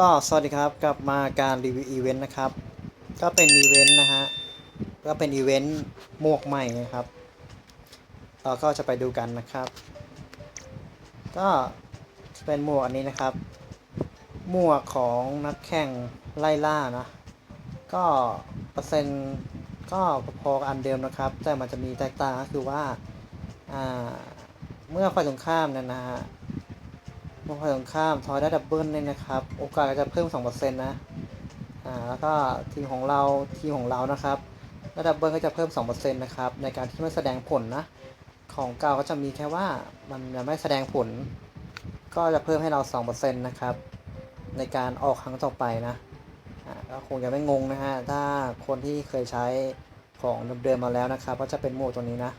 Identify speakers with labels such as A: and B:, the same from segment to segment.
A: ก็สวัสดีครับกลับมาการรีวิวอีเวนต์นะครับ ก็เป็นอีเวนต์นะฮะก็เป็นอีเวนต์หมวกใหม่นะครับ เราก็จะไปดูกันนะครับ ก็เป็นหมวกอันนี้นะครับ หมวกของนักแข่งไล่ล่านะก็เปอร์เซ็นต์ก็พอกับอันเดิมนะครับ แต่มันจะมีแตกต่างก็คือว่าอ่าเมื่อฝ่ายตรงข้ามเนยนะฮะ เมื่อยตรงข้ามทอยได้ดับเบิลเนี่ยนะครับ โอกาสจะเพิ่ม 2%นะอ่าแล้วก็ทีมของเราทีมของเรานะครับได้ดับเบิลก็จะเพิ่ม 2%นะครับในการที่ไม่แสดงผลนะ ของเก่าก็จะมีแค่ว่ามันยังไม่แสดงผล ก็จะเพิ่มให้เรา 2%นะครับ ในการออกครั้งต่อไปนะก็คงจะไม่งงนะฮะ ถ้าคนที่เคยใช้ของเดิมๆมาแล้วนะครับ ก็จะเป็นหมวกตัวนี้นะ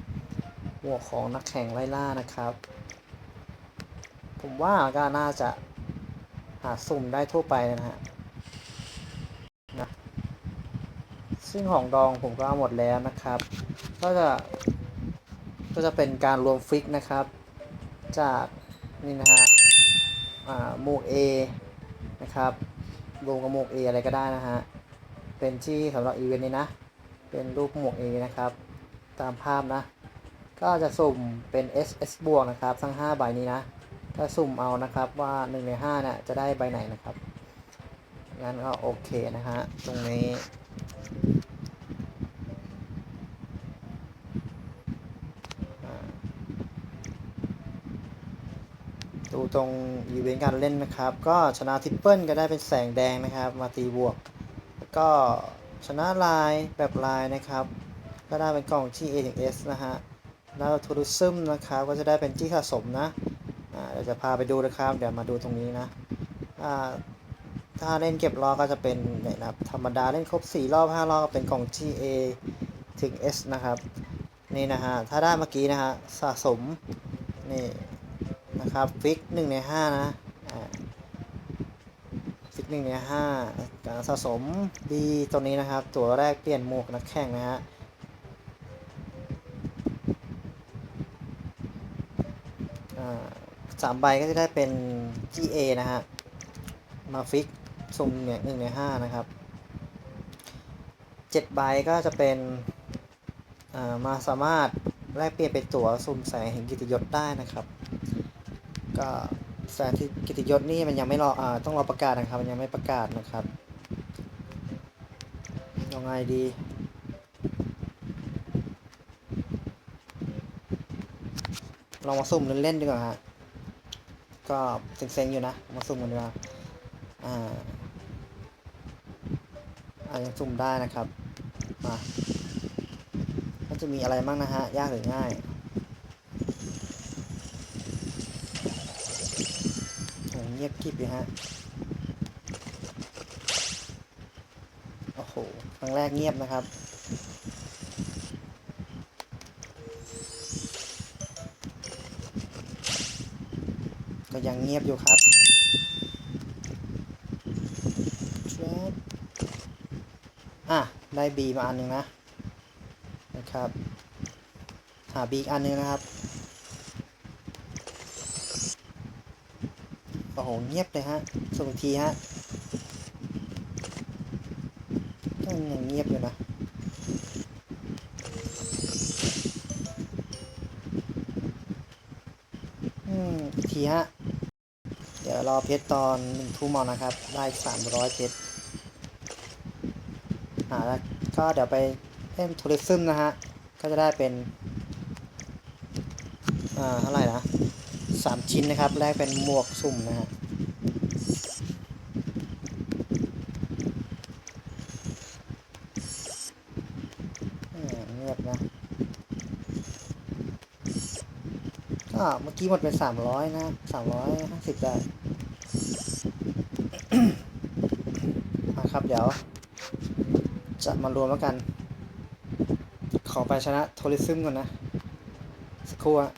A: หมวกของนักแข่งไล่ล่านะครับ ผมว่าก็น่าจะหาสุ่มได้ทั่วไปนะฮะนะซึ่งของดองผมก็เอาหมดแล้วนะครับ ก็จะก็จะเป็นการรวมฟิกนะครับ จากนี่นะฮะหมวก A นะครับรวมกับหมวก A อะไรก็ได้นะฮะ เป็นที่สำหรับอีเวนต์นี้นะ เป็นรูปหมวก A นะครับ ตามภาพนะ ก็จะสุ่มเป็น SS บวกนะครับ ทั้ง 5 ใบนี้นะ ถ้าสุ่มเอานะครับว่า1ใน5เนี่ยจะได้ใบไหนนะครับงั้นก็โอเคนะฮะตรงนี้ดูตรงอีเวนต์การเล่นนะครับ ก็ชนะทริปเปิลก็ได้เป็นแสงแดงนะครับ มาตีบวก แล้วก็ชนะลายแบบลายนะครับ ก็ได้เป็นกล่องที่ A ถึง S นะฮะแล้วทัวริซึมนะครับก็จะได้เป็นที่สะสมนะ อ่าเดี๋ยวจะพาไปดูนะครับ เดี๋ยวมาดูตรงนี้นะอ่าถ้าเล่นเก็บรอบก็จะเป็นเนี่ยนะครับธรรมดาเล่นครบ 4 รอบ 5 รอบก็เป็นกล่อง GA ถึง S นะครับ นี่นะฮะ ถ้าได้เมื่อกี้นะฮะ สะสม นี่นะครับฟิก1ใน 5 นะฟิก1ใน5การสะสมดีตัวนี้นะครับ ตัวแรกเปลี่ยนหมวกนักแข่งนะฮะอ่า สามใบก็จะได้เป็น GA นะฮะ มาฟิกสุ่มเนี่ยหนึ่งในห้านะครับเจ็ดใบก็จะเป็นมาสามารถแลกเปลี่ยนเป็นตั๋วสุ่มแสงแห่งกิติยศได้นะครับ ก็แสงที่กิติยศนี่มันยังไม่รออต้องรอประกาศนะครับ มันยังไม่ประกาศนะครับยังไงดีลองมาสุ่มเล่นๆดีกว่าฮะ ก็เซ็งๆอยู่นะ มาสุ่มกันดีกว่าอ่าอายังสุ่มได้นะครับ มามันจะมีอะไรบ้างนะฮะ ยากหรือง่าย โหเงียบกริบเลยฮะ โอ้โห ครั้งแรกเงียบนะครับ ยังเงียบอยู่ครับอะได้บีมาอันหนึ่งนะนะครับ หาบีอีกอันหนึงนะครับ โอ้โห เงียบเลยฮะส่งอีกทีฮะยังเงียบอยู่นะอืมทีฮะ รอเพชรตอนหนึ่งทุ่มเอานะครับ ได้สามร้อยเพชรอ่าแล้วก็เดี๋ยวไปเล่นทัวริซึมนะฮะ ก็จะได้เป็น อ่าเท่าไหร่นะสามชิ้นนะครับ แรกเป็นหมวกสุ่มนะฮะเงียบนะก็เมื่อกี้หมดไปสามร้อยนะสามร้อยห้าสิบได้ มาครับเดี๋ยว จะมารวมแล้วกัน ขอไปชนะโทริซึมก่อนนะ สักครู่อะ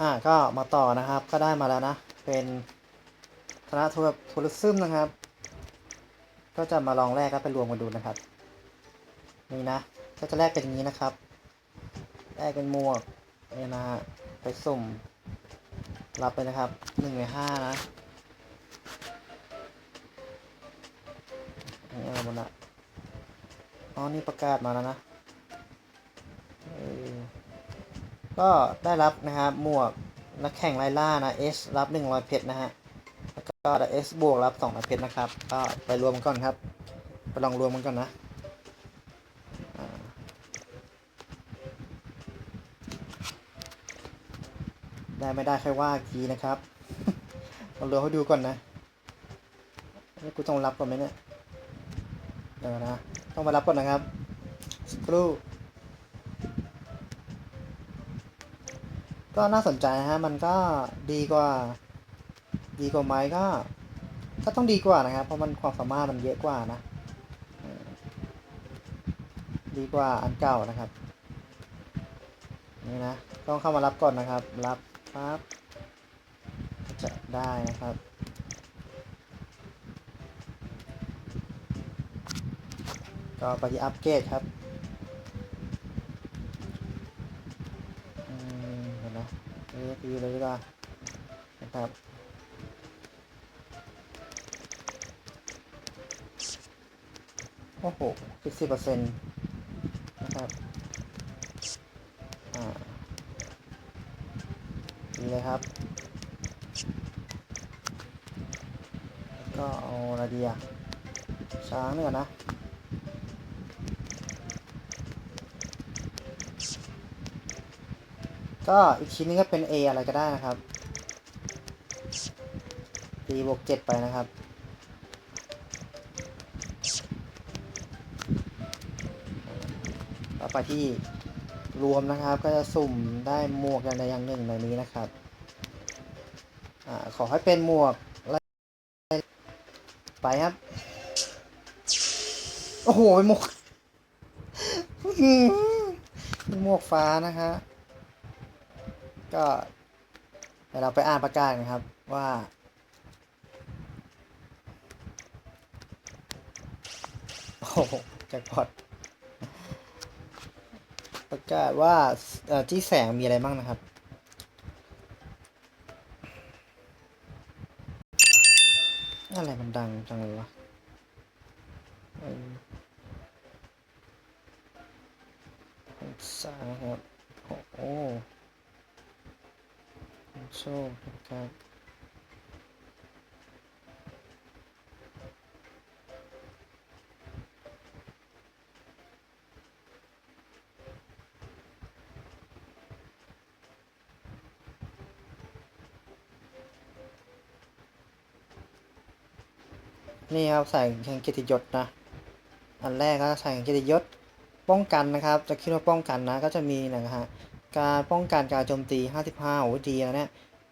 A: อ่าก็มาต่อนะครับก็ได้มาแล้วนะ เป็นชนะโทรโทริซึมนะครับ ก็จะมาลองแรกก็ไปรวมกันดูนะครับ นี่นะ ก็จะแรกเป็นอย่างนี้นะครับแรกเป็นหมวกนี่นะฮะไปสุ่มรับไปนะครับหนึ่งในห้านะ อ๋อ นี่ประกาศมาแล้วนะ ก็ได้รับนะครับหมวกนักแข่งไลล่านะ S รับ 100 เพชรนะฮะ แล้วก็ S บวกรับ200เพชรนะครับ ก็ไปรวมกันก่อนครับ ไปลองรวมกันก่อนนะได้ไม่ได้ค่อยว่ากทีนะครับเรารวมให้ดูก่อนนะนี่กูต้องรับก่อนไหมเนี่ย ดี๋ยวนะ ต้องมารับก่อนนะครับสักครู่ก็น่าสนใจนะฮะ มันก็ดีกว่า ดีกว่าไหมก็ ก็ต้องดีกว่านะครับ เพราะมันความสามารถมันเยอะกว่านะ ดีกว่าอันเก่านะครับ นี่นะ ต้องเข้ามารับก่อนนะครับ รับครับ จะได้นะครับ ก็ไปที่อัปเกรดครับเห็นนะเอฟเลยดีกว่านะครับโอ้โหสิบสิบเปอร์เซ็นต์นะครับอ่าดีเลยครับ ก็เอาอะไรดีอะช้างเนี่ยนะ ก็อีกชิ้นนึงก็เป็น A อะไรก็ได้นะครับ D บวกเจ็ดไปนะครับ ต่อไปที่รวมนะครับก็จะสุ่มได้หมวกอย่างใดอย่างหนึ่งในนี้นะครับอขอให้เป็นหมวกอะไรไปครับ โอ้โหเป็นหมวกอื้อหือเป็นหมวกฟ้านะฮะ ก็เดี๋ยวเราไปอ่านประกาศกันครับว่า โอ้แจ็คพอตประกาศว่าที่แสงมีอะไรบ้างนะครับ อะไรมันดังจังเลยวะสาครับ โอ้ โชคนะครับนี่ครับใส่แข่งเกียรติยศนะ อันแรกก็ใส่แข่งเกียรติยศป้องกันนะครับ จะคิดว่าป้องกันนะก็จะมีนะฮะการป้องกันการโจมตี 55โอ้ดีนะเนี่ย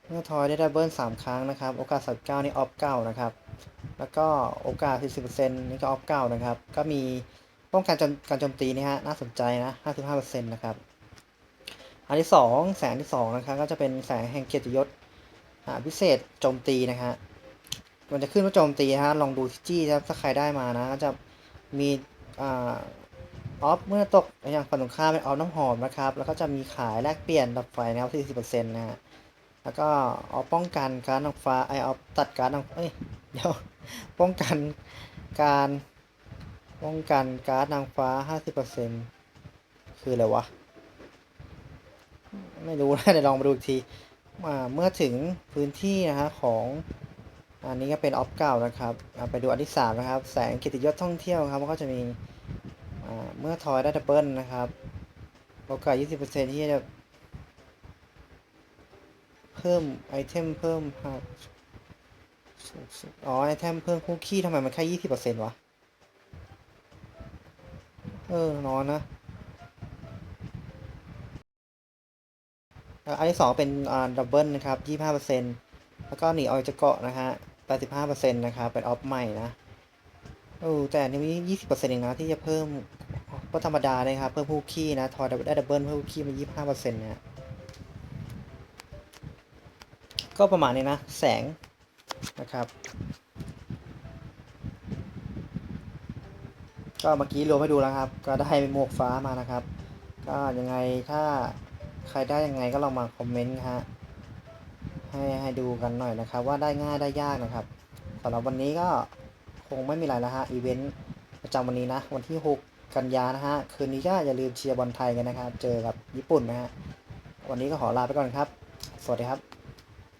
A: เมื่อทอยได้ดับเบิล3ครั้งนะครับ โอกาส39นี่ออฟ9นะครับ แล้วก็โอกาส40%นี่ก็ออฟ9นะครับ ก็มีป้องกันการโจมตีนี่ฮะน่าสนใจนะ55%นะครับอันที่2แสงที่2นะครับก็จะเป็นแสงแห่งเกียรติยศพิเศษโจมตีนะฮะมันจะขึ้นว่าโจมตีฮะลองดูที่จี้ครับถ้าใครได้มานะก็จะมีอออฟเมื่อตกอย่างฝั่งตรงข้ามเป็นออฟน้ำหอมนะครับแล้วก็จะมีขายแลกเปลี่ยนดับไฟนะครับ40%นะฮะ แล้วก็ออฟป้องกันการนางฟ้าไอออฟตัดการนางเอ้ยเดี๋ยวป้องกันการป้องกันการ์ดนางฟ้า 50%คืออะไรวะ ไม่รู้นะเดี๋ยวลองมาดูอีกทีอ่าเมื่อถึงพื้นที่นะฮะของอันนี้ก็เป็นออฟเก่านะครับเอาไปดูอันที่สามนะครับ แสงกิติยศท่องเที่ยวครับมันก็จะมีเมื่อทอยได้ดับเบิลนะครับโอกาส 20%ที่จะ พิ่มไอเทมเพิ่มหากอ๋อไอเทมเพิ่มคุกกี้ทำไมมันแค่ยี่สิบเปอร์เซ็นต์วะ เออนอนนะอันที่สองเป็นอ่าดับเบิลนะครับยี่ห้าเปอร์เซ็นต์แล้วก็หนีออยจะเกาะนะฮะแปดสิบห้าเปอร์เซ็นต์นะครับเป็นออฟใหม่นะโอ้แต่อันนี้ยี่สิบเปอร์เซ็นต์เองนะที่จะเพิ่มก็ธรรมดานะครับ เพิ่มคุกกี้นะทอยได้ดับเบิลเพิ่มคุกกี้มายี่ห้าเปอร์เซ็นต์เนี่ย ก็ประมาณนี้นะ แสงนะครับ ก็เมื่อกี้รวมให้ดูแล้วครับ ก็ได้หมวกฟ้ามานะครับ ก็ยังไงถ้าใครได้ยังไงก็ลองมาคอมเมนต์นะฮะให้ให้ดูกันหน่อยนะครับ ว่าได้ง่ายได้ยากนะครับสำหรับวันนี้ก็คงไม่มีอะไรแล้วฮะอีเวนต์ประจำวันนี้นะ วันที่ 6 กันยานะฮะ คืนนี้ก็อย่าลืมเชียร์บอลไทยกันนะครับ เจอกับญี่ปุ่นนะฮะ วันนี้ก็ขอลาไปก่อนครับ สวัสดีครับ